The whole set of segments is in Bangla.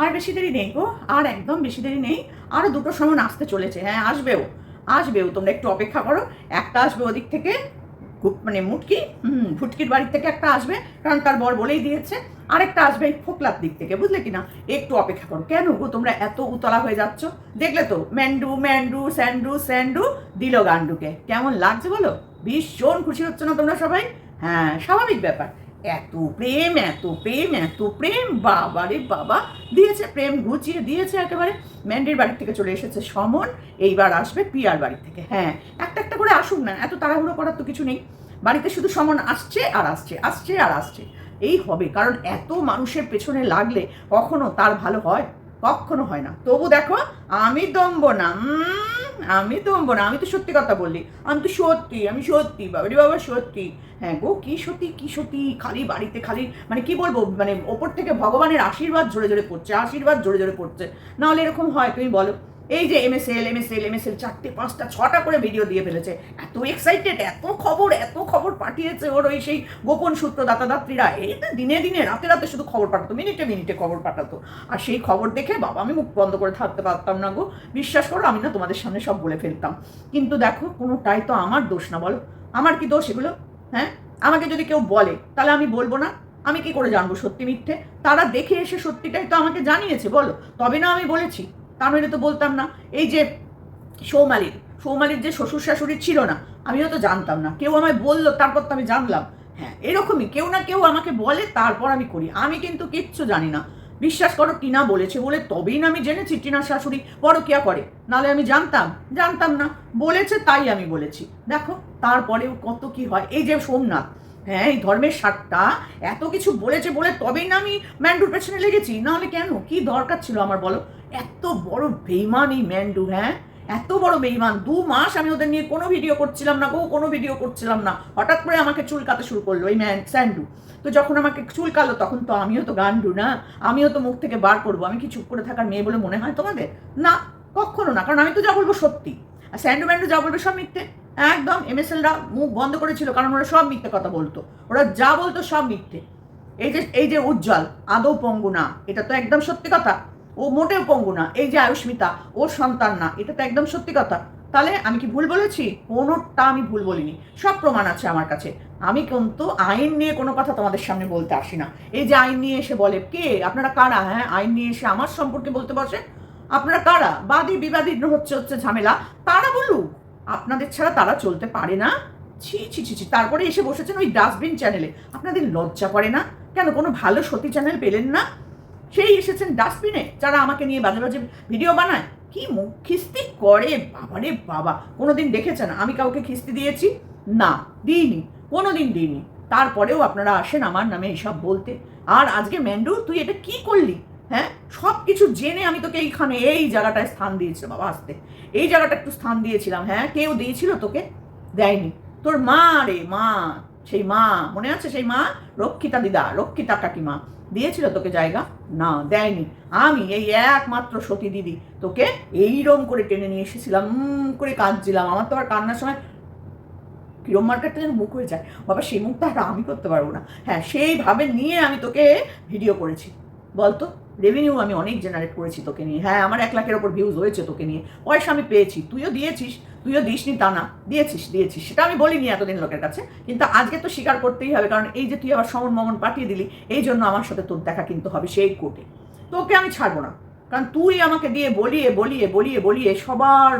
আর বেশি দেরি নেই গো আর একদম বেশি দেরি নেই। আরও দুটোর সময় আসতে চলেছে হ্যাঁ আসবেও আসবেও তোমরা একটু অপেক্ষা করো। একটা আসবে ওদিক থেকে মানে মুটকি, হুম ফুটকির বাড়ির থেকে একটা আসবে, কারণ তার বর বলেই দিয়েছে। আরেকটা আসবে ফোকলার দিক থেকে, বুঝলে কি না একটু অপেক্ষা করো। কেন গো তোমরা এত উতলা হয়ে যাচ্ছ? দেখলে তো, ম্যান্ডু ম্যান্ডু, স্যান্ডু স্যান্ডু, দিল গান্ডুকে। কেমন লাগছে বলো? ভীষণ খুশি হচ্ছে না তোমরা সবাই? হ্যাঁ স্বাভাবিক ব্যাপার। এত প্রেম এত প্রেম এত প্রেম, বাবা রে বাবা। দিয়েছে প্রেম, গুছিয়ে দিয়েছে একেবারে। ম্যান্ডির বাড়ির থেকে চলে এসেছে সমন, এইবার আসবে পিয়ার বাড়ি থেকে। হ্যাঁ একটা একটা করে আসুক না, এত তাড়াহুড়ো করার তো কিছু নেই। বাড়িতে শুধু সমন আসছে আর আসছে আসছে আর আসছে। এই হবে, কারণ এত মানুষের পেছনে লাগলে কখনো তার ভালো হয়? কখনো হয় না। তবু দেখো, আমি দমবো না আমি দমবো না, আমি তো সত্যি কথা বললি। আমি তো সত্যি, আমি সত্যি, বাবারি বাবা, সত্যি। হ্যাঁ গো, কি সত্যি কি সত্যি, খালি বাড়িতে খালি মানে কি বলব মানে ওপর থেকে ভগবানের আশীর্বাদ জোরে জোরে পড়ছে, আশীর্বাদ জোরে জোরে পড়ছে। নাহলে এরকম হয়, তুমি বলো। এই যে এমএসএল এমএসএল এমএসএল চারটে, পাঁচটা, ছটা করে ভিডিও দিয়ে ফেলেছে। এত এক্সাইটেড এত খবর এত খবর পাঠিয়েছে ওর ওই সেই গোপন সূত্র দাতাদাত্রীরা এই তো দিনে দিনে, রাতে রাতে শুধু খবর পাঠাতো, মিনিটে মিনিটে খবর পাঠাতো। আর সেই খবর দেখে বাবা, আমি মুখ বন্ধ করে থাকতে পারতাম না গো। বিশ্বাস করো, আমি না তোমাদের সামনে সব বলে ফেলতাম। কিন্তু দেখো, কোনোটাই তো আমার দোষ না, বলো। আমার কি দোষ এগুলো? হ্যাঁ? আমাকে যদি কেউ বলে, তাহলে আমি বলব না? আমি কি করে জানব সত্যি মিথ্যে? তারা দেখে এসে সত্যিটাই তো আমাকে জানিয়েছে, বলো। তবে না আমি বলেছি। তা নইলে তো বলতাম না। এই যে সৌমালির সৌমালির যে শ্বশুর শাশুড়ি ছিল না, আমিও তো জানতাম না। কেউ আমায় বলল, তারপর তো আমি জানলাম। হ্যাঁ এরকমই কেউ না কেউ আমাকে বলে, তারপর আমি করি। আমি কিন্তু কিচ্ছু জানি না। বিশ্বাস করো, টিনা বলেছে বলে তবেই না আমি জেনেছি টিনার শাশুড়ি পরকিয়া করে। নালে আমি জানতাম জানতাম না। বলেছে তাই আমি বলেছি। দেখো, তারপরেও কত কি হয়। এই যে সোমনাথ হ্যাঁ এই ধর্মের সারটা এত কিছু বলেছে বলে তবেই না আমি ম্যান্ডুর পেছনে লেগেছি। নাহলে কেন? কি দরকার ছিল আমার বলো? এত বড় বেইমান এই ম্যান্ডু হ্যাঁ? এত বড় বেইমান। দু মাস আমি ওদের নিয়ে কোনো ভিডিও করছিলাম না গো, কোনো ভিডিও করছিলাম না। হঠাৎ করে আমাকে চুলকাতে শুরু করল এই ম্যান স্যান্ডু। তো যখন আমাকে চুলকালো তখন তো আমিও তো গান্ডু, না? আমিও তো মুখ থেকে বার করব। আমি কি চুপ করে থাকার মেয়ে বলে মনে হয় তোমাদের? না, কখনো না। কারণ আমি তো যা বলব সত্যি। আর স্যান্ডু ম্যান্ডু যা বলবে সব মিথ্যে। একদম এমএসএলরা মুখ বন্ধ করেছিল, কারণ ওরা সব মিথ্যে কথা বলতো। ওরা যা বলতো সব মিথ্যে। এই যে এই যে উজ্জ্বল, আদৌ পঙ্গু না, এটা তো একদম সত্যি কথা। ও মোটেও পঙ্গু না। এই যে আয়ুষ্মিতা ওর সন্তান না, এটা তো একদম সত্যি কথা। তাহলে আমি কি ভুল বলেছি? কোনোটা আমি ভুল বলিনি। সব প্রমাণ আছে আমার কাছে। আমি কিন্তু আইন নিয়ে কোনো কথা তোমাদের সামনে বলতে আসি না। এই যে আইন নিয়ে এসে বলে, কে? আপনারা কারা? হ্যাঁ আইন নিয়ে এসে আমার সম্পর্কে বলতে বসে। আপনারা কারা? বাদী বিবাদী হচ্ছে হচ্ছে ঝামেলা। তারা বলুক, আপনাদের ছাড়া তারা চলতে পারে না? ছি ছি ছি ছি, তারপরে এসে বসেছেন ওই ডাস্টবিন চ্যানেলে আপনাদের লজ্জা করে না? কেন, কোনো ভালো সতী চ্যানেল পেলেন না? সেই এসেছেন ডাস্টবিনে যারা আমাকে নিয়ে বাজে বাজে ভিডিও বানায়। কি মুখ খিস্তি করে? বাবারে বাবা, কোনোদিন দেখেছেন? আমি কাউকে খিস্তি দিয়েছি? না, দিইনি, কোনোদিন দিইনি। তারপরেও আপনারা আসেন আমার নামে এসব বলতে। আর আজকে ম্যান্ডু, তুই এটা কি করলি? হ্যাঁ? সব কিছু জেনে আমি তোকে এইখানে এই জায়গাটায় স্থান দিয়েছিলাম, বাবা, আসতে। এই জায়গাটা একটু স্থান দিয়েছিলাম হ্যাঁ? কেউ দিয়েছিল তোকে? দেয়নি। তোর মা রে, মা, সেই মা, মনে আছে সেই মা? রক্ষিতা দিদা, রক্ষিতা কাকিমা। দিয়েছিল তোকে জায়গা? না, দেয়নি। আমি এই একমাত্র সতী দিদি তোকে এইরম করে টেনে নিয়ে এসেছিলাম করে কাঁদছিলাম। আমার তো আর কান্নার সময় কিরম মার্কেটটা যেন মুখ হয়ে যায়। বাবা, সেই মুখটা আর আমি করতে পারব না। হ্যাঁ সেইভাবে নিয়ে আমি তোকে ভিডিও করেছি। বলতো? রেভিনিউ আমি অনেক জেনারেট করেছি তোকে নিয়ে। হ্যাঁ আমার এক লাখের ওপর ভিউজ হয়েছে তোকে নিয়ে। পয়সা আমি পেয়েছি। তুইও দিয়েছিস। তুইও দিসনি তা না। দিয়েছিস দিয়েছিস। সেটা আমি বলিনি এতদিন লোকের কাছে। কিন্তু আজকে তো স্বীকার করতেই হবে। কারণ এই যে তুই আবার সমন মমন পাঠিয়ে দিলি, এই জন্য আমার সাথে তোর দেখা কিন্তু হবে সেই কোর্টে তোকে আমি ছাড়বো না। কারণ তুই আমাকে দিয়ে বলিয়ে বলিয়ে বলিয়ে বলিয়ে সবার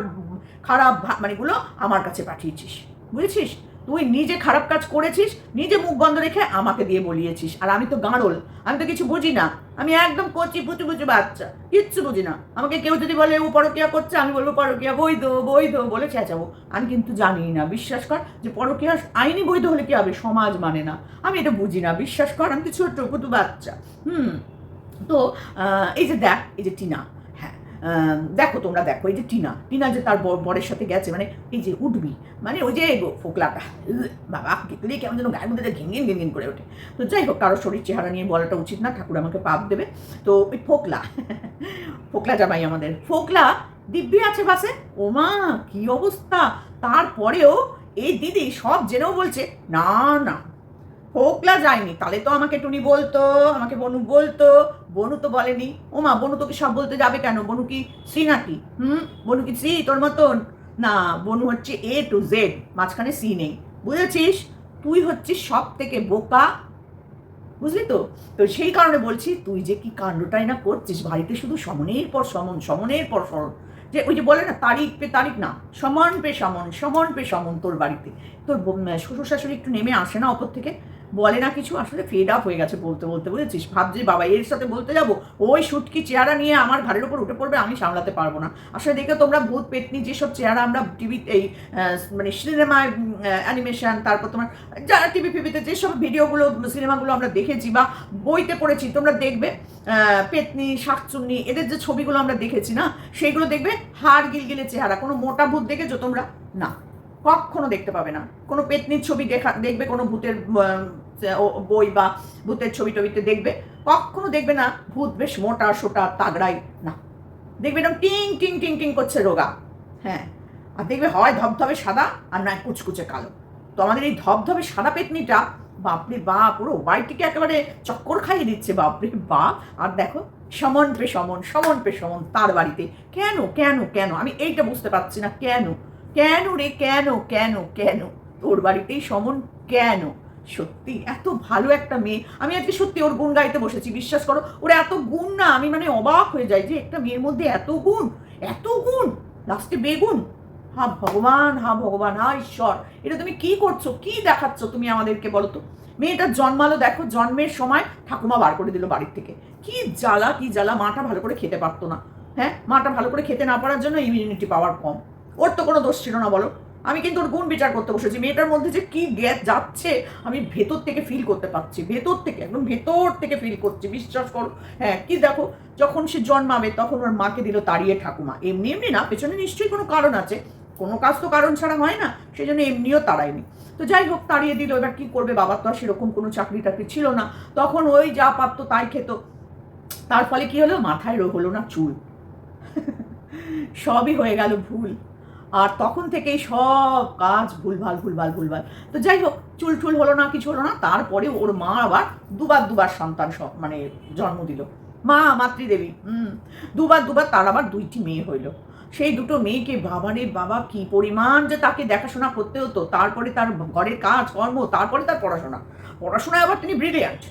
খারাপ মানে গুলো আমার কাছে পাঠিয়েছিস। বুঝেছিস? তুই নিজে খারাপ কাজ করেছিস, নিজে মুখ বন্ধ রেখে আমাকে দিয়ে বলিয়েছিস। আর আমি তো গাঁড়ল, আমি তো কিছু বুঝি না। আমি একদম কচি, পুচু পুচু বাচ্চা, কিচ্ছু বুঝি না। আমাকে কেউ যদি বলে, ও পরকিয়া করছে আমি বলব, পরকিয়া, বৈধ বৈধ বলে চেঁচাবো। আমি কিন্তু জানি না, বিশ্বাস কর, যে পরকিয়া আইনি বৈধ হলে কি হবে? সমাজ মানে না। আমি এটা বুঝি না, বিশ্বাস কর, আমি তো ছোট্ট, পুতু বাচ্চা। হুম, তো এই যে দেখ, এই যে টিনা দেখো তোমরা, দেখো, এই যে টিনা টিনা যে তার বরের সাথে গেছে মানে এই যে উঠবি মানে ওই যে ফোকলাটা বাবা গেলে কেমন যেন গায়ের মধ্যে ঘিনঘিন ঘিনঘিন করে ওঠে। তো যাই হোক, কারও শরীর, চেহারা নিয়ে বলাটা উচিত না, ঠাকুর আমাকে পাপ দেবে। তো ওই ফোকলা ফোকলা জামাই আমাদের। ফোকলা, দিব্যি আছে বাসে ওমা, কি অবস্থা? তারপরেও এই দিদি সব জেনেও বলছে, না না হোকলা যায়নি। তাহলে তো আমাকে টুনি বলতো, আমাকে বনু বলতো। বনু তো বলেনি। ও মা বনু তোকে সব বলতে যাবে কেন? বনু কি সি নাকি? হুম? বনু কি সি? তোর মতন? না, বনু হচ্ছে এ টু জেড মাঝখানে সি নেই। বুঝেছিস? তুই হচ্ছিস সব থেকে বোকা। বুঝলি তো? তো সেই কারণে বলছি, তুই যে কি কাণ্ডটাই না করছিস, বাড়িতে শুধু সমনের পর সমন, সমনের পর সমন। যে ওই যে বলে না, তারিখ পে তারিখ না, সমান পে সমন, সমান পে সমন তোর বাড়িতে। তোর শ্বশুর শাশুড়ি একটু নেমে আসে না অপর থেকে? বলে না কিছু, আসলে ফেড আপ হয়ে গেছে বলতে বলতে, বুঝেছিস? ভাবছি বাবা, এর সাথে বলতে যাব, ওই সুটকি চেহারা নিয়ে আমার ঘাড়ের উপর উঠে পড়বে, আমি সামলাতে পারব না। আসলে দেখে তোমরা ভূত, পেতনি, যেসব চেহারা আমরা টিভিতে এই মানে সিনেমায় অ্যানিমেশন তারপর তোমার যারা টিভি ফিভিতে যেসব ভিডিওগুলো সিনেমাগুলো আমরা দেখেছি বা বইতে পড়েছি, তোমরা দেখবে পেতনি, শাকচুন্নি, এদের যে ছবিগুলো আমরা দেখেছি না, সেইগুলো দেখবে হাড় গিলগিলে চেহারা, কোনো মোটা ভূত দেখেছ তোমরা? না। কখনো দেখতে পাবে না। কোনো পেতনির ছবি দেখা, দেখবে, কোনো ভূতের বই বা ভূতের ছবি টবিতে দেখবে। কখনো দেখবে না, ভূত বেশ মোটা, সোটা, তাগড়াই, না। দেখবে এরকম টিং টিং টিং টিং করছে রোগা। হ্যাঁ। আর দেখবে হয় ধবধবে সাদা আর নয় কুচকুচে কালো। তো আমাদের এই ধবধবে সাদা পেতনিটা বাপরে বাপ, পুরো বাড়িটিকে একেবারে চক্কর খাইয়ে দিচ্ছে, বাপরে বাপ। আর দেখো সমন পে সমন সমন পে সমন তার বাড়িতে। কেন কেন কেন? আমি এইটা বুঝতে পারছি না, কেন? কেন রে, কেন কেন কেন? তোর বাড়িতেই সমন কেন? সত্যি, এত ভালো একটা মেয়ে। আমি আজকে সত্যি ওর গুণ গাইতে বসেছি, বিশ্বাস করো। ওর এত গুণ না, আমি মানে অবাক হয়ে যাই যে একটা মেয়ের মধ্যে এত গুণ এত গুণ, লাস্টে বেগুন। হা ভগবান হা ভগবান হা ঈশ্বর। এটা তুমি কি করছ, কি দেখাচ্ছ তুমি আমাদেরকে বলো তো? মেয়েটা জন্মালো, দেখো, জন্মের সময় ঠাকুমা বার করে দিল বাড়ির থেকে। কি জ্বালা কি জ্বালা, মাটা ভালো করে খেতে পারতো না। হ্যাঁ মাটা ভালো করে খেতে না পারার জন্য ইমিউনিটি পাওয়ার কম। ওর তো কোনো দোষ ছিল না, বলো। আমি কিন্তু ওর গুণ বিচার করতে বসেছি। মেয়েটার মধ্যে যে কি গ্যাস যাচ্ছে, আমি ভেতর থেকে ফিল করতে পারছি। ভেতর থেকে, একদম ভেতর থেকে ফিল করছি। বিশ্বাস করো। হ্যাঁ কি দেখো, যখন সে জন্মাবে, তখন ওর মাকে দিল তাড়িয়ে ঠাকুমা। এমনি এমনি না, পেছনে নিশ্চয়ই কোনো কারণ আছে। কোনো কাজ তো কারণ ছাড়া হয় না সেই জন্য এমনিও তাড়ায়নি। তো যাই হোক, তাড়িয়ে দিল। এবার কি করবে? বাবার তো আর সেরকম কোনো চাকরি টাকরি ছিল না। তখন ওই যা পারতো তাই খেত। তার ফলে কি হলো? মাথায় হলো না, চুল। সবই হয়ে গেল ভুল। আর তখন থেকেই সব কাজ ভুলভাল ভুলভাল ভুলভাল। তো যাই হোক, চুল টুল হলো না, কিছু হলো না, তারপরে ওর মা আবার দুবার দুবার সন্তান সব মানে জন্ম দিল। মা, মাতৃদেবী, হুম। দুবার দুবার তার আবার দুইটি মেয়ে হইল। সেই দুটো মেয়েকে বাবারে বাবা, কি পরিমাণ যে তাকে দেখাশোনা করতে হতো। তারপরে তার ঘরের কাজ, কর্ম, তারপরে তার পড়াশোনা। পড়াশোনায় আবার তিনি ব্রিলিয়ান্ট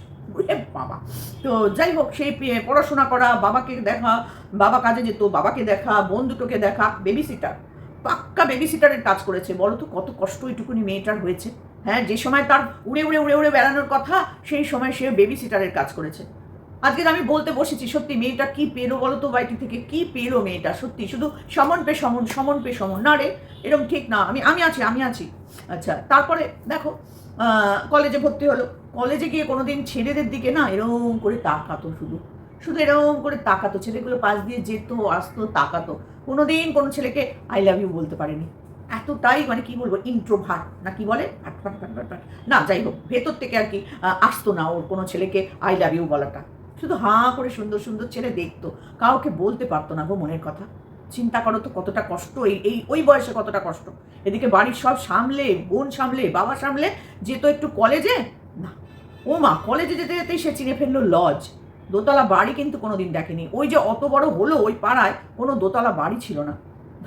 বাবা। তো যাই হোক, সেই পড়াশোনা করা, বাবাকে দেখা, বাবা কাজে যেত, বাবাকে দেখা, বোন দুটোকে দেখা বেবি সিটার পাক্কা বেবি সিটারের কাজ করেছে। বলো তো, কত কষ্ট ওইটুকুনি মেয়েটার হয়েছে। হ্যাঁ যে সময় তার উড়ে উড়ে উড়ে উড়ে বেড়ানোর কথা, সেই সময় সে বেবি সিটারের কাজ করেছে। আজকে আমি বলতে বসেছি, সত্যি মেয়েটা কি পেল বলো তো বাড়িটি থেকে? কি পেল মেয়েটা? সত্যি, শুধু সমন পে সমন সমন পে সমন। না রে এরকম ঠিক না। আমি আমি আছি আমি আছি। আচ্ছা তারপরে দেখো কলেজে ভর্তি হলো। কলেজে গিয়ে কোনোদিন ছেলেদের দিকে না এরকম করে তাকাতো শুধু। শুধু এরকম করে তাকাতো। ছেলেগুলো পাশ দিয়ে যেত, আসতো, তাকাতো। কোনোদিন কোনো ছেলেকে আই লাভ ইউ বলতে পারেনি। এতটাই মানে কি বলব ইন্ট্রোভার্ট না কি বলে। না, যাই হোক, ভেতর থেকে আর কি আসতো না ওর কোনো ছেলেকে আই লাভ ইউ বলাটা। শুধু হাঁ করে সুন্দর সুন্দর ছেলে দেখতো। কাউকে বলতে পারতো না গো মনের কথা। চিন্তা করো তো কতটা কষ্ট, এই এই, ওই বয়সে কতটা কষ্ট। এদিকে বাড়ির সব সামলে, বোন সামলে, বাবা সামলে, যেত একটু কলেজে না। ও মা কলেজে যেতে যেতেই সে চিনে ফেলল লজ দোতলা বাড়ি কিন্তু কোনোদিন দেখেনি। ওই যে অত বড় হলো ওই পাড়ায়, কোনো দোতলা বাড়ি ছিল না।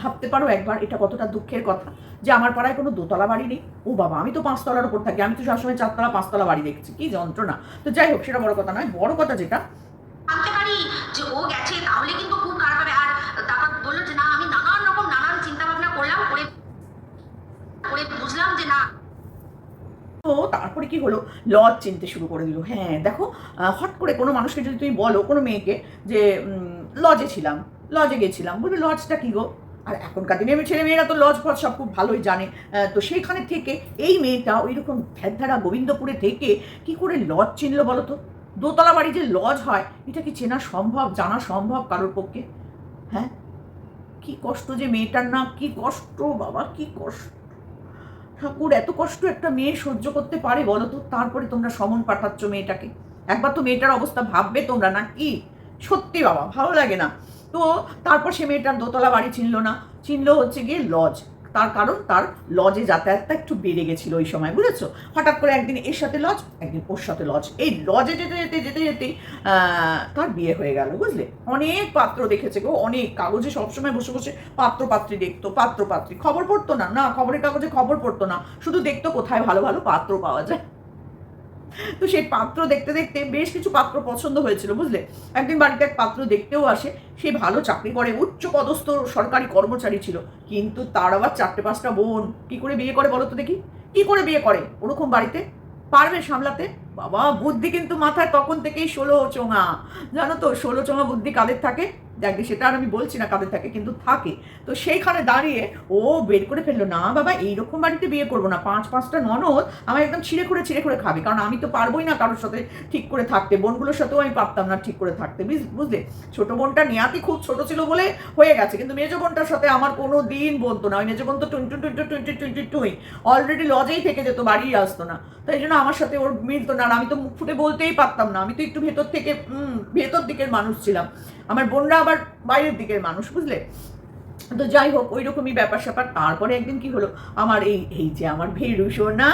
ভাবতে পারো একবার, এটা কতটা দুঃখের কথা যে আমার পাড়ায় কোনো দোতলা বাড়ি নেই। ও বাবা, আমি তো পাঁচতলার উপর থাকি, আমি তো সবসময় চারতলা, পাঁচতলা বাড়ি দেখছি। কি যন্ত্রণা। তো যাই হোক, সেটা বড় কথা নয়, বড় কথা যেটা জানতে পারি যে ও গেছে, তাহলে কিন্তু খুব খারাপ হবে। আর তারপর বলল যে, না, আমি নানান রকম নানান চিন্তা ভাবনা করলাম, করে করে বুঝলাম যে না তো তারপরে কি হলো? লজ চিনতে শুরু করে দিল। হ্যাঁ দেখো হট করে কোনো মানুষকে যদি তুমি বলো, কোনো মেয়েকে, যে লজে ছিলাম, লজে গেছিলাম, বলবে, লজটা কি গো? আর এখনকার দিনে ছেলে মেয়েরা তো লজ ফজ সব খুব ভালোই জানে। তো সেইখানে থেকে এই মেয়েটা ওই রকম ধ্যানধারা গোবিন্দপুরে থেকে কি করে লজ চিনলো বলো তো? দোতলা বাড়ি যে লজ হয়, এটা কি চেনা সম্ভব, জানা সম্ভব কারোর পক্ষে? হ্যাঁ? কি কষ্ট যে মেয়েটার না কি কষ্ট, বাবা, কি কষ্ট। ঠাকুর এত কষ্ট একটা মেয়ে সহ্য করতে পারে বলো তো? তারপরে তোমরা সমন পাঠাচ্ছ মেয়েটাকে। একবার তো মেয়েটার অবস্থা ভাববে তোমরা না কি সত্যি বাবা, ভালো লাগে না। তো তারপর সে মেয়েটার দোতলা বাড়ি চিনল না। চিনল হচ্ছে গিয়ে লজ। তার কারণ তার লজে যাতায়াতটা একটু বেড়ে গেছিল ওই সময় বুঝেছ? হঠাৎ করে একদিন এর সাথে লজ একদিন ওর সাথে লজ এই লজে যেতে যেতে যেতে আহ, তার বিয়ে হয়ে গেল বুঝলে? অনেক পাত্র দেখেছে গো অনেক। কাগজে সবসময় বসে বসে পাত্র পাত্রী দেখতো পাত্র পাত্রী। খবর পড়তো না না খবরের কাগজে খবর পড়তো না। শুধু দেখতো কোথায় ভালো ভালো পাত্র পাওয়া যায়। তো সেই পাত্র দেখতে দেখতে বেশ কিছু পাত্র পছন্দ হয়েছিল, বুঝলে? একদিন বাড়িতে এক পাত্র দেখতেও আসে, সে ভালো চাকরি করে উচ্চ পদস্থ সরকারি কর্মচারী ছিল, কিন্তু তার আবার চারটে পাঁচটা বোন। কি করে বিয়ে করে বলো তো দেখি? কি করে বিয়ে করে? ওরকম বাড়িতে? পারবে সামলাতে? বাবা, বুদ্ধি কিন্তু মাথায় তখন থেকেই ষোলো চোঙা। জানো তো, ষোলো চোঙা বুদ্ধি কাদের থাকে? দেখবে সেটা আর আমি বলছি না কাদের থাকে, কিন্তু থাকে। তো সেইখানে দাঁড়িয়ে ও বের করে ফেলল, না বাবা, এইরকম বাড়িতে বিয়ে করব না। পাঁচ পাঁচটা ননদ আমার একদম ছিঁড়ে করে ছিঁড়ে করে খাবে। কারণ আমি তো পারবোই না কারোর সাথে ঠিক করে থাকতে। বোনগুলোর সাথেও আমি পারতাম না ঠিক করে থাকতে। বুঝ- বুঝলে? ছোট বোনটা নিয়াতি খুব ছোট ছিল বলে হয়ে গেছে। কিন্তু মেজো বোনটার সাথে আমার কোনো দিন বলতো না। ওই মেজো বোন তো টোয়েন্টি টোয়েন্টি টোয়েন্টি টোয়েন্টি টুই। অলরেডি লজেই থেকে যেত, বাড়ি আসতো না। তাই জন্য আমার সাথে ওর মিলতো না। আর আমি তো মুখ ফুটে বলতেই পারতাম না। আমি তো একটু ভেতর থেকে ভেতর দিকের মানুষ ছিলাম। আমার বোনরা আবার বাইরের দিকের মানুষ, বুঝলে? তো যাই হোক ওই রকমই ব্যাপার স্যাপার। তারপরে একদিন কি হলো? আমার এই এই যে আমার ভেরু সোনা,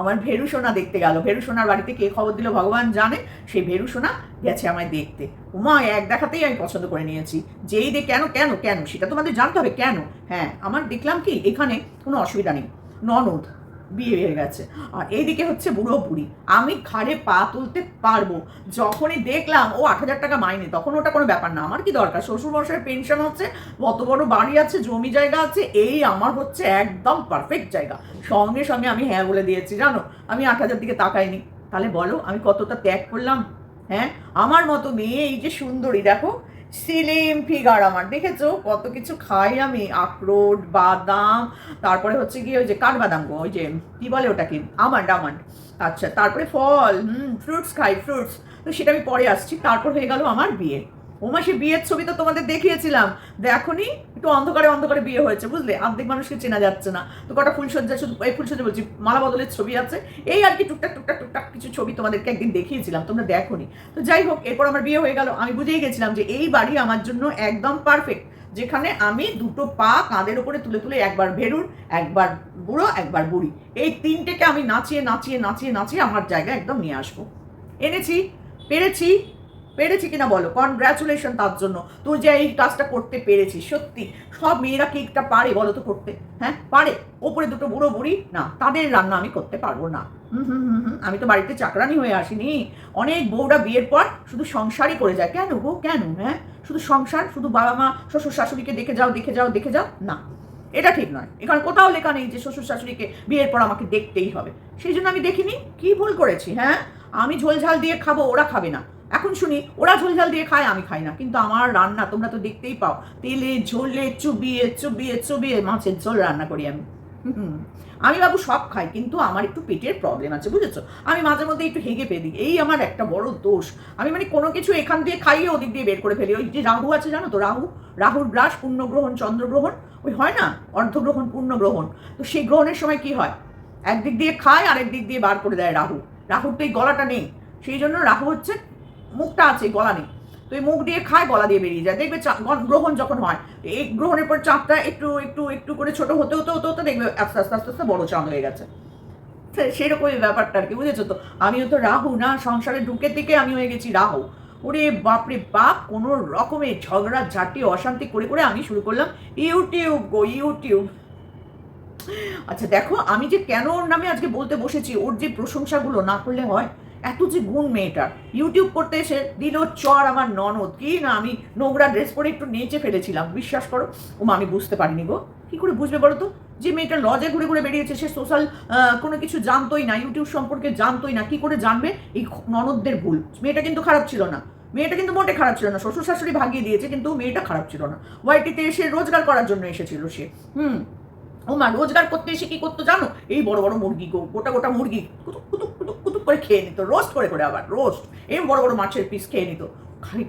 আমার ভেরু সোনা দেখতে গেল। ভেরু সোনার বাড়িতে কে খবর দিল ভগবান জানে? সেই ভেরু সোনা গেছে আমায় দেখতে। উমা, এক দেখাতেই আমি পছন্দ করে নিয়েছি। যেই দে কেন কেন কেন? সেটা তোমাদের জানতে হবে, কেন? হ্যাঁ আমার দেখলাম কি, এখানে কোনো অসুবিধা নেই। ননদ বিয়ে হয়ে গেছে। আর এইদিকে হচ্ছে বুড়ো বুড়ি। আমি ঘাড়ে পা তুলতে পারব। যখনই দেখলাম, ও আট হাজার টাকা মাইনে, তখন ওটা কোনো ব্যাপার না। আমার কি দরকার? শ্বশুর মশাইয়ের পেনশন হচ্ছে, কত বড় বাড়ি আছে, জমি জায়গা আছে, এই আমার হচ্ছে একদম পারফেক্ট জায়গা। সঙ্গে সঙ্গে আমি হ্যাঁ বলে দিয়েছি, জানো? আমি আট হাজার দিকে তাকাইনি। তাহলে বলো, আমি কতটা ত্যাগ করলাম? হ্যাঁ? আমার মতো মেয়ে, এই যে সুন্দরী, দেখো সিলিম, ফিগার আমার। দেখেছ? কত কিছু খাই আমি, আখরোট, বাদাম, তারপরে হচ্ছে গিয়ে ওই যে কাঠবাদাম গো, ওই যে কি বলে ওটাকে? Almond almond. আচ্ছা তারপরে ফল, হুম ফ্রুটস খাই ফ্রুটস তো সেটা আমি পরে আসছি, তারপর হয়ে গেল আমার বিয়ে। ও সে বিয়ের ছবি তো তোমাদের দেখিয়েছিলাম। দেখনি একটু অন্ধকারে অন্ধকারে বিয়ে হয়েছে, বুঝলে? অর্ধেক মানুষকে চেনা যাচ্ছে না। তো কটা ফুলসজ্জা শুধু, এই ফুলসজ্জা বলছি, মালা বদলের ছবি আছে। এই আর কি টুকটাক টুকটাক টুকটাক কিছু ছবি তোমাদেরকে একদিন দেখিয়েছিলাম, তোমরা দেখোনি। তো যাই হোক, এরপর আমার বিয়ে হয়ে গেল। আমি বুঝেই গেছিলাম যে এই বাড়ি আমার জন্য একদম পারফেক্ট যেখানে আমি দুটো পা কাঁধের উপরে তুলে তুলে একবার ভেরুর, একবার বুড়ো, একবার বুড়ি। এই তিনটেকে আমি নাচিয়ে নাচিয়ে নাচিয়ে নাচিয়ে আমার জায়গায় একদম নিয়ে আসব। এনেছি, পেরেছি পেরেছি কিনা বলো? কনগ্রাচুলেশন তার জন্য। তুই যে এই কাজটা করতে পেরেছিস সত্যি। সব মেয়েরা কি একটা পারে বলো তো করতে? হ্যাঁ? পারে। ওপরে দুটো বুড়ো বুড়ি? না, তাদের রান্না আমি করতে পারব না। হুম হুম হুম আমি তো বাড়িতে চাকরানি হয়ে আসিনি। অনেক বউরা বিয়ের পর শুধু সংসারই করে যায়। কেন গো? কেন? হ্যাঁ? শুধু সংসার? শুধু বাবা মা, শ্বশুর শাশুড়িকে দেখে যাও দেখে যাও দেখে যাও? না। এটা ঠিক নয়। এখানে কোথাও লেখা নেই যে শ্বশুর শাশুড়িকে বিয়ের পর আমাকে দেখতেই হবে। সেই জন্য আমি দেখিনি। কি ভুল করেছি? হ্যাঁ? আমি ঝোল ঝাল দিয়ে খাব, ওরা খাবে না। এখন শুনি, ওরা ঝোল ঝাল দিয়ে খায়, আমি খাই না। কিন্তু আমার রান্না, তোমরা তো দেখতেই পাও, তেলে ঝোলে চুবিয়ে চুবিয়ে চুবিয়ে মাছের ঝোল রান্না করি আমি। আমি বাবু সব খাই, কিন্তু আমার একটু পেটের প্রবলেম আছে, বুঝেছ? আমি মাঝে মধ্যে একটু হেগে পেয়ে দিই এই আমার একটা বড় দোষ। আমি মানে কোনো কিছু এখান দিয়ে খাইয়ে ওদিক দিয়ে বের করে ফেলি। ওই যে রাহু আছে, জানো তো, রাহু? রাহুর গ্রাস পূর্ণগ্রহণ চন্দ্রগ্রহণ, ওই হয় না? অর্ধগ্রহণ পূর্ণগ্রহণ তো সেই গ্রহণের সময় কি হয়? একদিক দিয়ে খায় আরেক দিক দিয়ে বার করে দেয় রাহু। রাহুর তো এই গলাটা নেই। সেই জন্য রাহু হচ্ছে মুখটা আছে, গলা নেই। তো এই মুখ দিয়ে খায়, গলা দিয়ে বেরিয়ে যায়। দেখবে গ্রহণ যখন হয় এই গ্রহণের পর চাঁদটা একটু একটু একটু করে ছোট হতে হতে হতে হতে দেখবে আস্তে আস্তে আস্তে আস্তে বড় চাঁদ হয়ে গেছে। সেরকমই ব্যাপারটা আর কি, বুঝেছ তো? আমিও তো রাহু, না? সংসারে ঢুকে থেকে আমি হয়ে গেছি রাহু। ওরে বাপরে বাপ, কোনো রকমের ঝগড়া, ঝাঁটি, অশান্তি করে করে আমি শুরু করলাম ইউটিউব গো, ইউটিউব। আচ্ছা দেখো, আমি যে কেন ওর নামে আজকে বলতে বসেছি, ওর যে প্রশংসাগুলো না করলে হয় এত যে গুণ মেয়েটার ইউটিউব করতে এসে দিল, চর আমার ননদ, কি না, আমি নোংরা ড্রেস পরে একটু নেচে ফেলেছিলাম, বিশ্বাস করো। ও আমি বুঝতে পারিনি গো। কি করে বুঝবে বলো তো? যে মেয়েটা লজে ঘুরে ঘুরে বেরিয়েছে, সে সোশ্যাল কোনো কিছু জানতোই না ইউটিউব সম্পর্কে জানতোই না, কি করে জানবে? এই ননদদের ভুল। মেয়েটা কিন্তু খারাপ ছিল না। মেয়েটা কিন্তু মোটে খারাপ ছিল না শ্বশুর শাশুড়ি ভাগিয়ে দিয়েছে, কিন্তু মেয়েটা খারাপ ছিল না। ওয়াইটিতে এসে রোজগার করার জন্য এসেছিল সে। হুম ও মা, রোজগার করতে এসে কি করতো জানো? এই বড় বড় মুরগি গোটা গোটা মুরগি কুতুক কুতুক কুতুক কুতুক করে খেয়ে নিত রোস্ট করে করে আবার রোস্ট এই বড় বড় মাছের পিস খেয়ে নিত।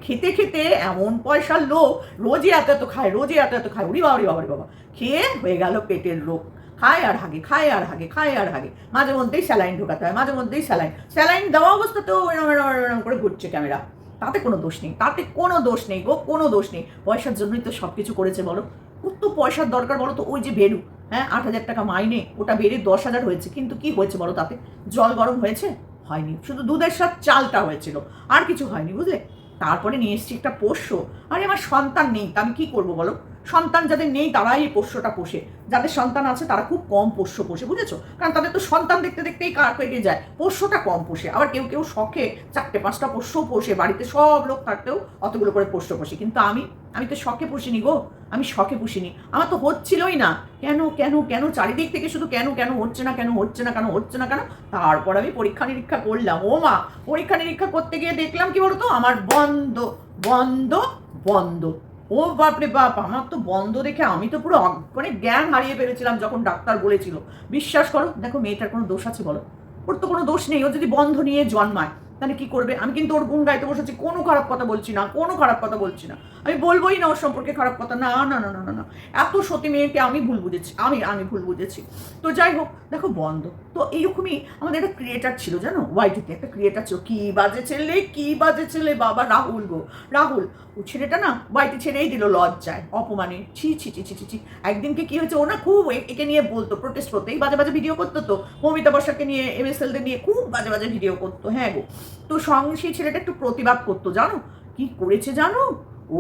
খেতে খেতে এমন পয়সার লোক, রোজই এত এত খায়, রোজই এত এত খায়। উড়ি বাবা উড়ি বাবা বাবা। খেয়ে হয়ে গেল পেটের রোগ। খায় আর হাগে, খায় আর হাগে, খায় আর হাগে। মাঝে মধ্যেই স্যালাইন ঢোকাতে হয়, মাঝে মধ্যেই স্যালাইন। স্যালাইন দেওয়া অবস্থাতেও এরম এরম এরম করে ঘুরছে ক্যামেরা। তাতে কোনো দোষ নেই, তাতে কোনো দোষ নেই গো, কোনো দোষ নেই। পয়সার জন্যই তো সব কিছু করেছে বলো। কত পয়সার দরকার বলো তো? ওই যে ভেরু হ্যাঁ আট হাজার টাকা মাইনে, ওটা বেড়ে দশ হাজার হয়েছে। কিন্তু কি হয়েছে বলো তাতে? জল গরম হয়েছে? হয়নি। শুধু দুধের সাথে চালটা হয়েছিল। আর কিছু হয়নি, বুঝলে? তারপরে নিয়ে এসেছি একটা পোষ্য। আরে, আমার সন্তান নেই, তা আমি কী করব বলো? সন্তান যাদের নেই তারাই এই পোষ্যটা পোষে। যাদের সন্তান আছে তারা খুব কম পোষ্য পোষে, বুঝেছ? কারণ তাদের তো সন্তান দেখতে দেখতেই কার কেটে যায়। পোষ্যটা কম পোষে। আবার কেউ কেউ শখে চারটে পাঁচটা পোষ্য পোষে, বাড়িতে সব লোক থাকতেও অতগুলো করে পোষ্য পোষে। কিন্তু আমি আমি তো শখে পুষিনি গো, আমি শখে পুষিনি। আমার তো হচ্ছিলই না। কেন কেন কেন? চারিদিক থেকে শুধু কেন কেন হচ্ছে না, কেন হচ্ছে না, কেন হচ্ছে না, কেন? তারপর আমি পরীক্ষা নিরীক্ষা করলাম। ও মা, পরীক্ষা নিরীক্ষা করতে গিয়ে দেখলাম কি বলতো? আমার বন্ধ বন্ধ বন্ধ। ও বাপরে বাপ, আমার তো বন্ধ দেখে আমি তো পুরো মানে জ্ঞান হারিয়ে ফেলেছিলাম যখন ডাক্তার বলেছিল। বিশ্বাস করো, দেখো মেয়েটার কোনো দোষ আছে বলো? ওর তো কোনো দোষ নেই, ও যদি বন্ধ নিয়ে জন্মায়, তাহলে কি করবে? আমি কিন্তু ওর গুণ গাইতে বসেছি, কোনো খারাপ কথা বলছি না, কোনো খারাপ কথা বলছি না। আমি বলবোই না ওর সম্পর্কে খারাপ কথা, না না না না না না। এত সতী মেয়েকে আমি ভুল বুঝেছি, আমি আমি ভুল বুঝেছি। তো যাই হোক, দেখো বন্ধ। তো এইরকমই আমাদের একটা ক্রিয়েটার ছিল, জানো? ওয়াইটিতে একটা ক্রিয়েটার ছিল। কি বাজে ছেলে, কি বাজে ছেলে, বাবা, রাহুল গো, রাহুল। ও ছেলেটা না বাড়িতে ছেড়েই দিল লজ্জায়, অপমানে। ছি ছি ছি ছি ছি ছি। একদিনকে কী হয়েছে? ও না খুব একে নিয়ে বলতো প্রোটেস্ট করতো। এই বাজে বাজে ভিডিও করতো তো। মমিতা বর্ষাকে নিয়ে এম এস এলদের নিয়ে খুব বাজে বাজে ভিডিও করতো। হ্যাঁ গো। তো সঙ্গে সেই ছেলেটা একটু প্রতিবাদ করতো, জানো? কি করেছে জানো?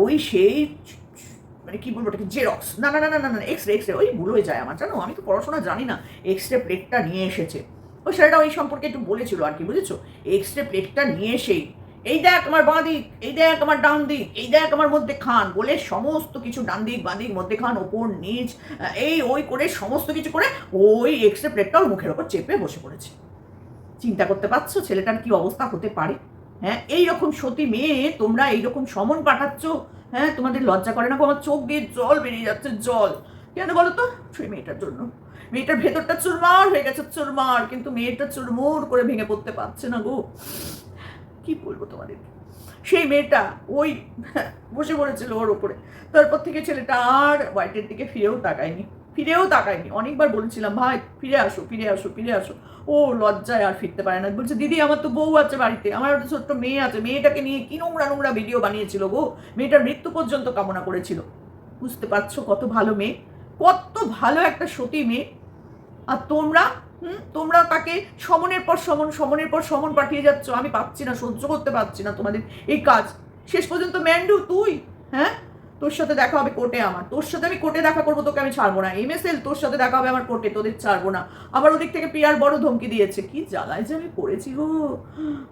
ওই সেই মানে কি বলব ওটাকে জেরক্স না না না না না না এক্স রে এক্স রে ওই ভুল হয়ে যায় আমার, জানো? আমি তো পড়াশোনা জানি না। এক্স রে প্লেটটা নিয়ে এসেছে। ওই ছেলেটা ওই সম্পর্কে একটু বলেছিল আর কি, বুঝেছ? এক্স রে প্লেটটা নিয়ে এসেই এই দেখ আমার বাঁ দিক, এই দেখ আমার ডান দিক, এই দেখ আমার মধ্যে খান বলে সমস্ত কিছু ডান দিক, বাঁ দিক, মধ্যে খান, ওপর, নিচ এই, ওই করে সমস্ত কিছু করে ওই এক্স রে প্লেটটা ওর মুখের ওপর চেপে বসে পড়েছে। চিন্তা করতে পারছ? ছেলেটার কি অবস্থা হতে পারে? হ্যাঁ এইরকম সতী মেয়ে তোমরা এইরকম সমন পাঠাচ্ছ? হ্যাঁ তোমাদের লজ্জা করে না? আমার চোখ দিয়ে জল বেরিয়ে যাচ্ছে, জল। কেন বলো তো? সেই মেয়েটার জন্য। মেয়েটার ভেতরটা চুরমার হয়ে গেছে, চুরমার। কিন্তু মেয়েটা চুরমুর করে ভেঙে পড়তে পারছে না গো। কি বলব তোমাদের? সেই মেয়েটা ওই বসে পড়েছিল ওর ওপরে। তারপর থেকে ছেলেটা আর হোয়াইটের দিকে ফিরেও তাকায়নি ফিরেও তাকায়নি। অনেকবার বলেছিলাম, ভাই, ফিরে আসো ফিরে আসো ফিরে আসো। ও লজ্জায় আর ফিরতে পারে না। বলছে, দিদি, আমার তো বউ আছে বাড়িতে, আমার একটা ছোট্ট মেয়ে আছে। মেয়েটাকে নিয়ে কি নোংরা নোংরা ভিডিও বানিয়েছিল গো। মেয়েটার মৃত্যু পর্যন্ত কামনা করেছিল। বুঝতে পারছ কত ভালো মেয়ে? কত ভালো একটা সতী মেয়ে। আর তোমরা হুম? তোমরা তাকে সমনের পর সমন, সমনের পর সমন পাঠিয়ে যাচ্ছ। আমি পাচ্ছি না, সহ্য করতে পারছি না তোমাদের এই কাজ। শেষ পর্যন্ত ম্যান্ডু, তুই? হ্যাঁ? তোর সাথে দেখা হবে কোর্টে আমার। তোর সাথে আমি কোর্টে দেখা করব, তোকে আমি ছাড়বো না। এমএসএল তোর সাথে দেখা হবে আমার কোর্টে, তোদের ছাড়বো না। আবার ওদিক থেকে পিয়ার বড় ধমকি দিয়েছে। কি জ্বালায় যে আমি করেছি গো।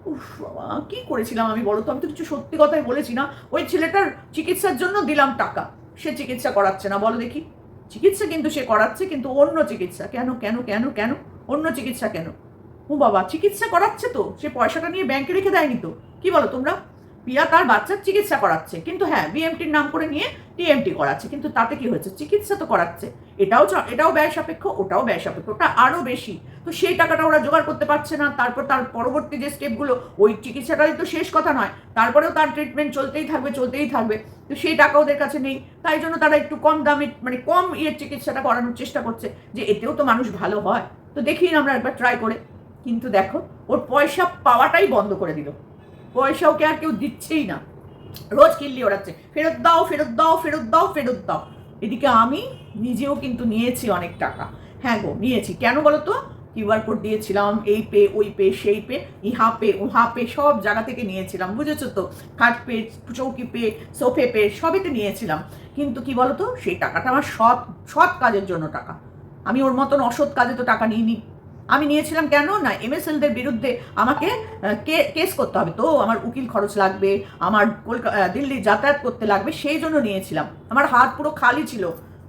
উফ বাবা, কি করেছিলাম আমি বলো তো? আমি তো কিছু সত্যি কথাই বলেছি না। ওই ছেলেটার চিকিৎসার জন্য দিলাম টাকা। সে চিকিৎসা করাচ্ছে না। বলো দেখি। চিকিৎসা কিন্তু সে করাচ্ছে, কিন্তু অন্য চিকিৎসা। কেন কেন কেন কেন? অন্য চিকিৎসা কেন? ও বাবা, চিকিৎসা করাচ্ছে তো। সে পয়সাটা নিয়ে ব্যাংকে রেখে দেয়নি তো। কি বলো তোমরা? পিয়া তার বাচ্চার চিকিৎসা করাচ্ছে। কিন্তু হ্যাঁ বিএমটির নাম করে নিয়ে টিএমটি করাচ্ছে। কিন্তু তাতে কি হয়েছে? চিকিৎসা তো করাচ্ছে। এটাও এটাও ব্যয় সাপেক্ষ, ওটাও ব্যয় সাপেক্ষ, ওটা আরও বেশি। তো সেই টাকাটা ওরা জোগাড় করতে পারছে না। তারপর তার পরবর্তী যে স্টেপগুলো, ওই চিকিৎসাটাই তো শেষ কথা নয়। তারপরেও তার ট্রিটমেন্ট চলতেই থাকবে চলতেই থাকবে। তো সেই টাকা ওদের কাছে নেই। তাই জন্য তারা একটু কম দামে মানে কম ইয়ের চিকিৎসাটা করানোর চেষ্টা করছে, যে এতেও তো মানুষ ভালো হয়। তো দেখি আমরা একবার ট্রাই করে। কিন্তু দেখো, ওর পয়সা পাওয়াটাই বন্ধ করে দিল। পয়সা ওকে আর কেউ দিচ্ছেই না। রোজ কিল্লি ওড়াচ্ছে। ফেরত দাও ফেরত দাও ফেরত দাও ফেরত দাও। এদিকে আমি নিজেও কিন্তু নিয়েছি অনেক টাকা। হ্যাঁ গো, নিয়েছি। কেন বলো তো কিউআর কোড দিয়েছিলাম, এই পে, ওই পে, সেই পে, ইহা পে, উহা পে, সব জায়গা থেকে নিয়েছিলাম, বুঝেছ তো? খাট পে, চৌকি পে, সোফে পে সবইতে নিয়েছিলাম। কিন্তু কি বলতো? সেই টাকাটা আমার সৎ সৎ কাজের জন্য টাকা। আমি ওর মতন অসৎ কাজে তো টাকা নিইনি। আমি নিয়েছিলাম কেন? না এমএসএলদের বিরুদ্ধে আমাকে কেস করতে হবে তো? আমার উকিল খরচ লাগবে, আমার কলকাতা দিল্লি যাতায়াত করতে লাগবে, সেই জন্য নিয়েছিলাম। আমার হাত পুরো খালি ছিল,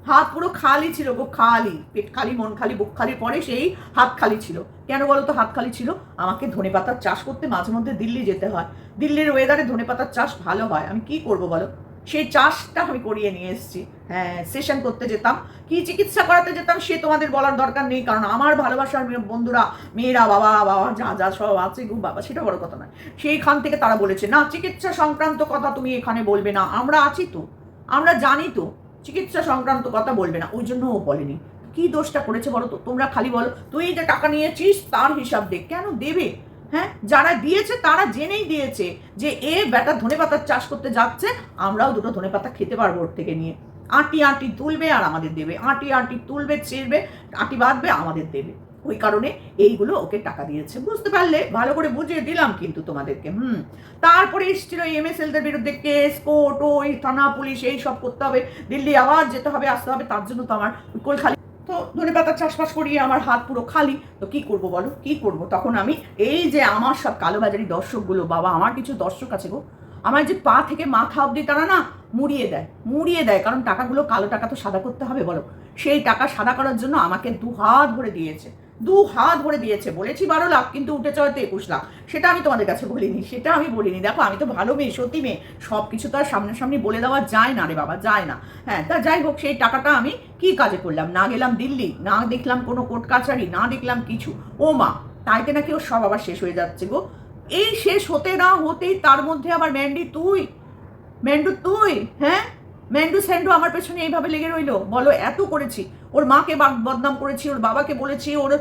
হাত পুরো খালি ছিল গো, খালি। পেট খালি, মন খালি, বুক খালি, পরে সেই হাত খালি ছিল। কেন বলো তো হাত খালি ছিল? আমাকে ধনেপাতার চাষ করতে মাঝে মধ্যে দিল্লি যেতে হয়। দিল্লির ওয়েদারে ধনেপাতার চাষ ভালো হয়। আমি কি করব বলো? সেই চাষটা আমি করিয়ে নিয়ে এসেছি। হ্যাঁ সেশন করতে যেতাম। কি চিকিৎসা করাতে যেতাম সে তোমাদের বলার দরকার নেই, কারণ আমার ভালোবাসার বন্ধুরা, মেয়েরা, বাবা বাবা, যা যা সব আছে, গো, বাবা, সেটা বড় কথা নয়। সেইখান থেকে তারা বলেছে, না, চিকিৎসা সংক্রান্ত কথা তুমি এখানে বলবে না। আমরা আছি তো। আমরা জানি তো, চিকিৎসা সংক্রান্ত কথা বলবে না। ওই জন্য ও বলেনি। কি দোষটা করেছে বলো তো? তোমরা খালি বলো, তুই যে টাকা নিয়েছিস, তার হিসাব দে। কেন দেবে? হ্যাঁ যারা দিয়েছে তারা জেনেই দিয়েছে যে এ বেটা ধনে পাতার চাষ করতে যাচ্ছে, আমরাও দুটো ধনে পাতা খেতে পারব ওর থেকে নিয়ে। আটি আটি তুলবে আর আমাদের দেবে। আটি আটি তুলবে, ছেড়বে, আটি বাঁধবে, আমাদের দেবে। ওই কারণে এইগুলো ওকে টাকা দিয়েছে। বুঝতে পারলে? ভালো করে বুঝিয়ে দিলাম কিন্তু তোমাদেরকে, হুম। তারপরে এসেছিল এমএসএলদের বিরুদ্ধে কেস, কোর্ট, ওই থানা, পুলিশ, এই সব করতে হবে। দিল্লি আবার যেতে হবে, আসতে হবে, তার জন্য তো আমার কোল খালি তো ধনে পাতা চাষবাস করিয়ে আমার হাত পুরো খালি। তো কি করব বলো? কি করব? তখন আমি এই যে আমার সব কালোবাজারি দর্শকগুলো, বাবা, আমার কিছু দর্শক আছে গো। আমার যে পা থেকে মাথা অবধি তারা না মুড়িয়ে দেয় মুড়িয়ে দেয়। কারণ টাকাগুলো কালো টাকা তো সাদা করতে হবে বলো। সেই টাকা সাদা করার জন্য আমাকে দু হাত ভরে দিয়েছে। দু হাত ভরে দিয়েছে। বলেছি বারো লাখ, কিন্তু উঠেছে হয়তো একুশ লাখ। সেটা আমি তোমাদের কাছে বলিনি, সেটা আমি বলিনি। দেখো, আমি তো ভালো মেয়ে, সত্যি মেয়ে। সব কিছু তো আর সামনাসামনি বলে দেওয়া যায় না রে বাবা, যায় না। হ্যাঁ তা যাই হোক, সেই টাকাটা আমি কি কাজে করলাম? না গেলাম দিল্লি, না দেখলাম কোনো কোর্ট কাছারি, না দেখলাম কিছু। ও মা তাইতে নাকি ওর সব আবার শেষ হয়ে যাচ্ছে গো। এই শেষ হতে না হতেই তার মধ্যে আবার, ম্যান্ডি তুই, ম্যান্ডু তুই হ্যাঁ? ম্যান্ডু স্যান্ডু আমার পেছনে এইভাবে লেগে রইল? বলো, এত করেছি। ওর মাকে বাদ- বদনাম করেছি, ওর বাবাকে বলেছি, ওর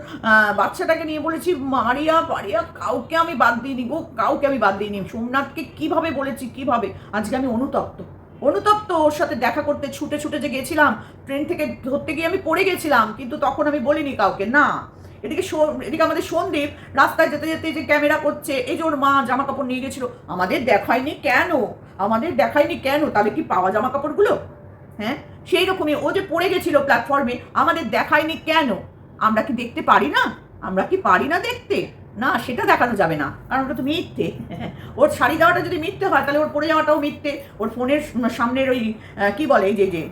বাচ্চাটাকে নিয়ে বলেছি, মারিয়া, পারিয়া, কাউকে আমি বাদ দিইনি গো, কাউকে আমি বাদ দিয়ে দিইনি। সোমনাথকে কীভাবে বলেছি, কীভাবে? আজকে আমি অনুতপ্ত। অনুতপ্ত ওর সাথে দেখা করতে ছুটে ছুটে যে গেছিলাম, ট্রেন থেকে ধরতে গিয়ে আমি পড়ে গেছিলাম, কিন্তু তখন আমি বলিনি কাউকে। না, এদিকে এদিকে আমাদের সন্দীপ রাস্তায় যেতে যেতে যে ক্যামেরা করছে, এই যে ওর মা জামা কাপড় নিয়ে গেছিল, আমাদের দেখায়নি কেন? আমাদের দেখায়নি কেন? তাহলে কি পাওয়া জামা কাপড়গুলো? হ্যাঁ? সেই রকমই ও যে পড়ে গেছিল প্ল্যাটফর্মে আমাদের দেখায়নি কেন? আমরা কি দেখতে পারি না? আমরা কি পারি না দেখতে? না, সেটা দেখানো যাবে না, কারণ ওটা তো মিথ্যে। ওর শাড়ি দেওয়াটা যদি মিথ্যে হয়, তাহলে ওর পড়ে যাওয়াটাও মিথ্যে। ওর ফোনের সামনের ওই কি বলে এই যে যে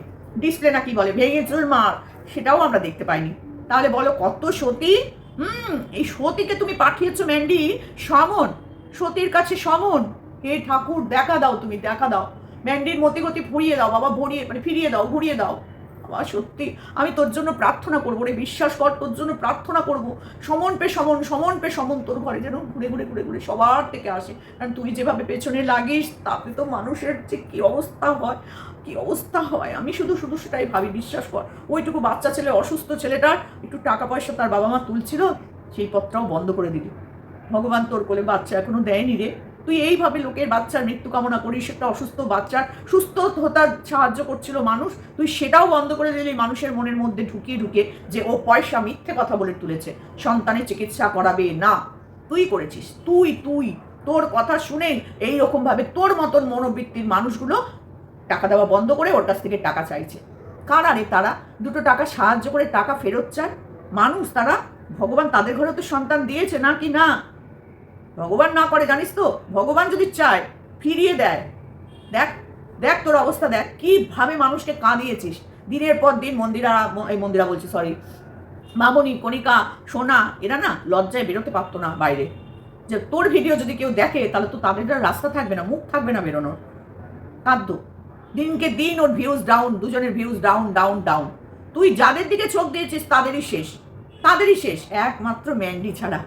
ডিসপ্লে না কি বলে, ভেঙে চুল মার সেটাও আমরা দেখতে পাইনি। তাহলে বলো কত সতী? হুম, এই সতীকে তুমি পাঠিয়েছো ম্যান্ডি সমন, সতীর কাছে সমন। হে ঠাকুর, দেখা দাও তুমি, দেখা দাও। ম্যান্ডির মতি গতি ফুরিয়ে দাও, বাবা, ভরিয়ে মানে ফিরিয়ে দাও, ঘুরিয়ে দাও। বাবা, সত্যি, আমি তোর জন্য প্রার্থনা করব রে, বিশ্বাস কর, তোর জন্য প্রার্থনা করব। সমন পে সমন সমন পে সমন তোর ঘরে যেন ঘুরে ঘুরে ঘুরে ঘুরে সবার থেকে আসে। কারণ তুই যেভাবে পেছনে লাগিস, তাতে তো মানুষের যে কী অবস্থা হয়, কি অবস্থা হয়, আমি শুধু শুধু সেটাই ভাবি, বিশ্বাস কর। ওইটুকু বাচ্চা ছেলে, অসুস্থ ছেলেটার একটু টাকা পয়সা তার বাবা মা তুলছিল, সেই পথটাও বন্ধ করে দিলি। ভগবান তোর কোলে বাচ্চা এখনও দেয়নি রে। তুই এইভাবে লোকের বাচ্চার মৃত্যু কামনা করিস, একটা অসুস্থ বাচ্চার সুস্থ হতার সাহায্য করছিল মানুষ, তুই সেটাও বন্ধ করে দিলি মানুষের মনের মধ্যে ঢুকিয়ে ঢুকে যে ও পয়সা মিথ্যে কথা বলে তুলেছে, সন্তানের চিকিৎসা করাবে না। তুই করেছিস, তুই তুই, তোর কথা শুনে এই রকম ভাবে তোর মতন মনোবৃত্তির মানুষগুলো টাকা দেওয়া বন্ধ করে ওর কাছ থেকে টাকা চাইছে। কারা রে তারা? দুটো টাকা সাহায্য করে টাকা ফেরত চায়? মানুষ, তারা ভগবান তাদের ঘরে তো সন্তান দিয়েছে না কি না? ভগবান না করে জানিস তো? ভগবান যদি চায়, ফিরিয়ে দেয়। দেখ দেখ তোর অবস্থা দেখ, কীভাবে মানুষকে কাঁদিয়েছিস। দিনের পর দিন মন্দিরা, এই মন্দিরা বলছি সরি মামনি, কণিকা, সোনা, এরা না লজ্জায় বেরোতে পারতো না বাইরে। যে তোর ভিডিও যদি কেউ দেখে, তাহলে তো তাদের রাস্তা থাকবে না, মুখ থাকবে না বেরোনোর। কাঁদতো। দিনকে দিন ওর ভিউজ ডাউন দুজনের ভিউজ ডাউন ডাউন ডাউন তুই যাদের দিকে চোখ দিয়েছিস, তাদেরই শেষ। তাদেরই শেষ। একমাত্র ম্যান্ডি ছাড়া।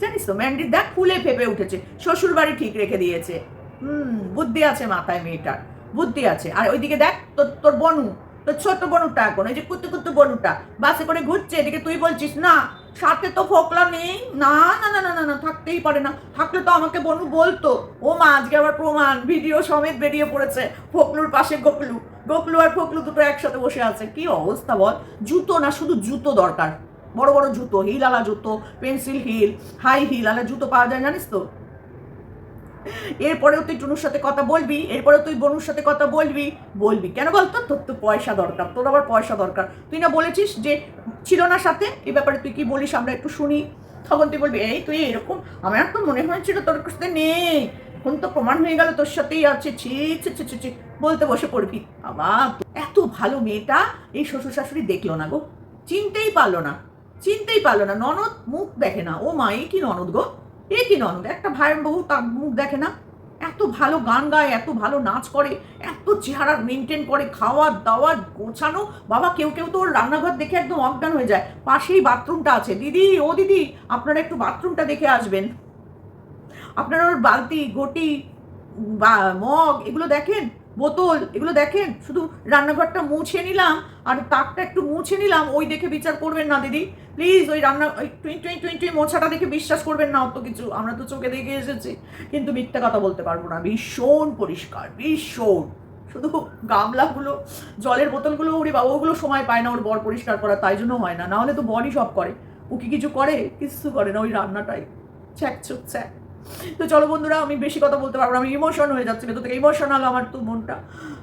জানিস তো, ম্যান্ডি, দেখ ফুলে ফেপে উঠেছে। শ্বশুর বাড়ি ঠিক রেখে দিয়েছে। হুম, বুদ্ধি আছে মাথায় মেয়েটার। বুদ্ধি আছে। আর ওইদিকে দেখ, তোর তোর বনু, তোর ছোট বনুটা এখন ওই যে কুতু কুতু বনুটা, বাসে করে ঘুরছে, এদিকে তুই বলছিস, না, সাথে তো ফোকলা নেই। না না না না না না, থাকতেই পারে না। থাকলে তো আমাকে বনু বলতো। ও মা, আজকে আবার প্রমাণ, ভিডিও সমেত বেরিয়ে পড়েছে, ফোকলুর পাশে গোকলু গোকলু আর ফোকলু দুটো একসাথে বসে আছে। কি অবস্থা বল? জুতো না, শুধু জুতো দরকার। বড় বড় জুতো হিল আলা জুতো পেন্সিল হিল হাই হিল আলা জুতো পাওয়া যায়, জানিস তো? এরপরেও তুই টুনুর সাথে কথা বলবি, এরপরেও তুই বনুর সাথে কথা বলবি বলবি। কেন বলতো? তোর তো পয়সা দরকার, তোর আবার পয়সা দরকার। তুই না বলেছিস যে ছিল না সাথে? এই ব্যাপারে তুই কি বলিস? আমরা একটু শুনি। তখন তুই বলবি, এই তুই এরকম, আমার তো মনে হয়েছিল তোর সাথে নেই। এখন তো প্রমাণ হয়ে গেল তোর সাথেই আছে। ছি ছি ছি ছি বলতে বসে পড়বি। আবার এত ভালো মেয়েটা এই শ্বশুর শাশুড়ি দেখল না গো। চিনতেই পারল না। চিনতেই পারল না, ননদ মুখ দেখে না। ও মা, এ কি ননদ গো? এ কি ননদ? একটা ভাইয়ের বহু তার মুখ দেখে না? এত ভালো গান গায়, এত ভালো নাচ করে, এত চেহারা মেনটেন করে, খাওয়া দাওয়া গোছানো। বাবা, কেউ কেউ তো ওর রান্নাঘর দেখে একদম অজ্ঞান হয়ে যায়। পাশেই বাথরুমটা আছে। দিদি, ও দিদি, আপনারা একটু বাথরুমটা দেখে আসবেন। আপনারা ওর বালতি, ঘটি বা, মগ, এগুলো দেখেন? বোতল, এগুলো দেখেন? শুধু রান্নাঘরটা মুছে নিলাম আর তাকটা একটু মুছে নিলাম, ওই দেখে বিচার করবেন না, দিদি। প্লিজ ওই রান্না, ওই টুই টুই টুই টুই মোছাটা দেখে বিশ্বাস করবেন না, অত কিছু। আমরা তো চোখে দেখে এসেছি। কিন্তু মিথ্যা কথা বলতে পারব না। ভীষণ পরিষ্কার, ভীষণ। শুধু গামলাগুলো, জলের বোতলগুলো উড়ি বাবা, ওগুলো সময় পায় না, ওর বর পরিষ্কার করা, তাই জন্য হয় না। নাহলে তো বরই সব করে। ও কি কিছু করে? কিছু করে না ওই রান্নাটাই। ছ্যাক চুক ছ্যাক। তো চলো বন্ধুরা, আমি বেশি কথা বলতে পারব আমি ইমোশন হয়ে যাচ্ছে, ভেতর থেকে ইমোশনাল আমার তো মনটা,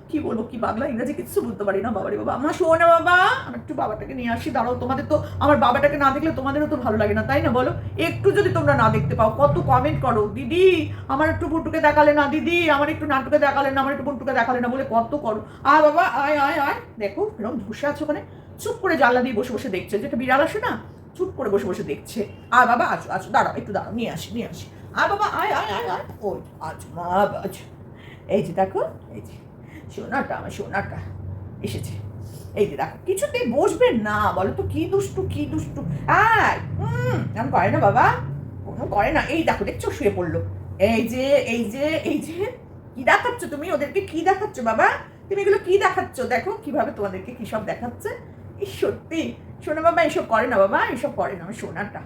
কি বলব, কি বাংলা ইংরেজি কিছু বলতে পারি না, বাবারে বাবা। আমার শোনে বাবা, আমি একটু বাবাটাকে নিয়ে আসি, দাঁড়াও, তোমাদের তো, আমার বাবাটাকে না দেখলে তোমাদেরও তো ভালো লাগে না, তাই না বলো? একটু যদি তোমরা না দেখতে পাও, কত কমেন্ট করো, দিদি, আমার একটু পুটুকে দেখালে না, দিদি, আমার একটু নাটুকে দেখালে না, আমার একটু পুটুকে দেখালে না, বলে কত করো। আয় বাবা, আয় আয় আয়, দেখো, এরকম বসে আছে ওখানে, চুপ করে জানলা দিয়ে বসে বসে দেখছে, যেটা বিড়াল আসে না, চুপ করে বসে বসে দেখছে। আয় বাবা, আছো আছো, দাঁড়াও, একটু দাঁড়াও, নিয়ে আসি নিয়ে আসি। আয় বাবা, আয় আয় আয় আয়। ওই আছো মা আছো এই যে দেখো, এই যে সোনাটা, আমার সোনাটা এসেছে। এই যে দেখো, কিছুতেই বসবে না বলো তো কি দুষ্টু কি দুষ্টু। আয় হুম এমন করে না বাবা, কোনো করে না। এই দেখো, দেখছ, শুয়ে পড়ল। এই যে এই যে এই যে, কি দেখাচ্ছ তুমি? ওদেরকে কি দেখাচ্ছ বাবা? তুমি এগুলো কি দেখাচ্ছ? দেখো, কীভাবে তোমাদেরকে কি সব দেখাচ্ছে? এই সত্যি সোনা বাবা, এসব করে না বাবা, এসব করে না, আমার সোনাটা।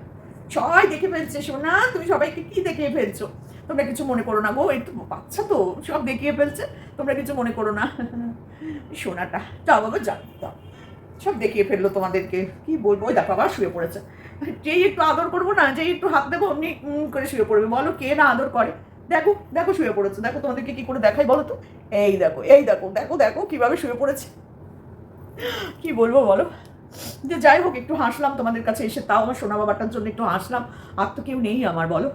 সবাই দেখে ফেলছে, সোনা, তুমি সবাইকে কি দেখিয়ে ফেলছো? তোমরা কিছু মনে করো না গো, এই তো বাচ্চা তো, সব দেখিয়ে ফেলছে, তোমরা কিছু মনে করো না। সোনাটা, যাও বাবা, যাও যাও। সব দেখিয়ে ফেলল তোমাদেরকে, কি বলব, ওই দেখো, আবার শুয়ে পড়েছে। যেই একটু আদর করব না, যেই একটু হাত দেবো, অমনি করে শুয়ে পড়বে। বলো কে না আদর করে? দেখো দেখো শুয়ে পড়েছে। দেখো তোমাদেরকে কি করে দেখাই, বলো তো। এই দেখো এই দেখো দেখো দেখো কীভাবে শুয়ে পড়েছে। কি বলব, বলো। যে যাই হোক, একটু হাসলাম তোমাদের কাছে এসে, তাও আমার সোনা বাবাটার জন্য একটু হাসলাম। আর তো কেউ নেই আমার, বলো।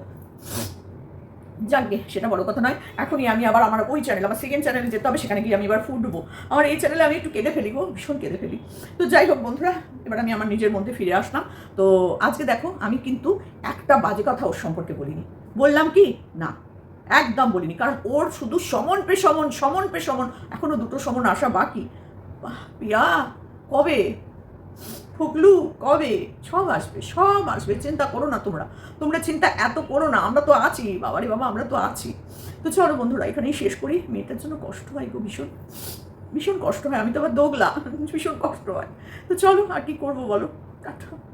যাকে সেটা বড় কথা নয়। এখনই আমি আবার আমার ওই চ্যানেল আমার সেকেন্ড চ্যানেলে যেতে হবে, সেখানে গিয়ে আমি এবার ফুটবো আমার এই চ্যানেলে আমি একটু কেঁদে ফেলি গো, ভীষণ কেঁদে ফেলি। তো যাই হোক বন্ধুরা, এবার আমি আমার নিজের মধ্যে ফিরে আসলাম। তো আজকে দেখো, আমি কিন্তু একটা বাজে কথা ওর সম্পর্কে বলিনি। বললাম কি? না, একদম বলিনি। কারণ ওর শুধু সমন পে সমন সমন পে সমন, এখনও দুটো সমন আসা বাকি। পিয়া, কবে? ফুকলু কবে? সব আসবে সব আসবে, চিন্তা করো না তোমরা। তোমরা চিন্তা এত করো না, আমরা তো আছি। বাবারে বাবা, আমরা তো আছি। তো চলো বন্ধুরা, এখানেই শেষ করি। মেয়েটার জন্য কষ্ট হয় গো ভীষণ। ভীষণ কষ্ট হয়, আমি তো আবার দোগলা, ভীষণ কষ্ট হয়। তো চলো, আর কি করব বলো? টাটা।